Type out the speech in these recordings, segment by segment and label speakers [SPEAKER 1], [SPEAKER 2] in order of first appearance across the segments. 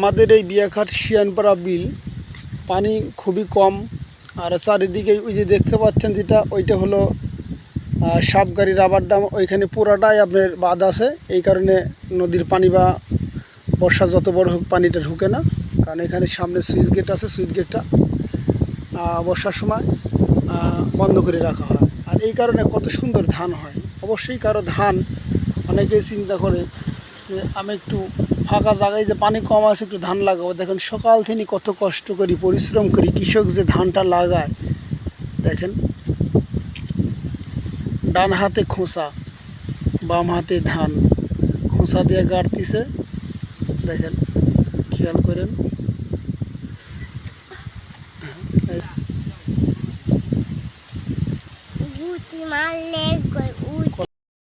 [SPEAKER 1] আমাদের এই বিয়াঘাট শিয়ানপাড়া বিল, পানি খুবই কম। আর চারিদিকে ওই যে দেখতে পাচ্ছেন যেটা, ওইটা হলো সাপগাড়ি রাবার ডাম ওইখানে পুরাটাই আপনার বাঁধ আছে। এই কারণে নদীর পানি বা বর্ষা যত বড় হোক, পানিটা ঢুকে না। কারণ এখানে সামনে সুইচ গেট আছে, সুইচ গেটটা বর্ষার সময় বন্ধ করে রাখা হয়। আর এই কারণে কত সুন্দর ধান হয়। অবশ্যই কারও ধান অনেকেই চিন্তা করে আমি একটু ফাঁকা জায়গায় যে পানি কম আছে একটু ধান লাগাবো। দেখেন সকাল থেকে কত কষ্ট করি পরিশ্রম করি কৃষক যে ধানটা লাগায় দেখেন। ডান হাতে খোসা বাম হাতে ধান। খোসা দিয়ে গাড়তিছে। দেখেন খেয়াল করেন।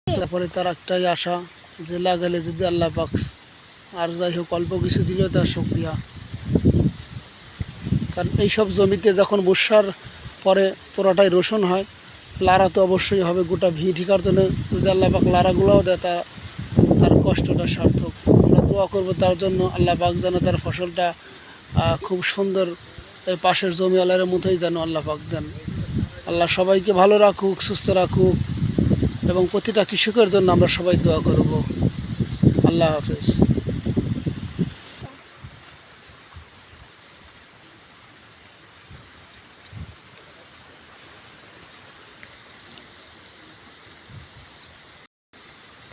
[SPEAKER 1] তারপরে তার একটাই আশা যে লাগালে যদি আল্লাহ পাকস। আর যাই হোক অল্প কিছু দিলেও তার শুক্রিয়া। কারণ এইসব জমিতে যখন বর্ষার পরে পুরোটাই রোশন হয়, লারা তো অবশ্যই হবে, গোটা ভি ঠিকার জন্য যদি আল্লাহ পাক লারাগুলোও দেয়, তা তার কষ্টটা সার্থক। আমরা দোয়া করব তার জন্য, আল্লাহ পাক যেন তার ফসলটা খুব সুন্দর পাশের জমিওয়ালার মতোই যেন আল্লাহ পাক দেন। আল্লাহ সবাইকে ভালো রাখুক, সুস্থ রাখুক। এবং প্রতিটা কৃষকের জন্য আমরা সবাই দোয়া করব। আল্লাহ হাফেজ।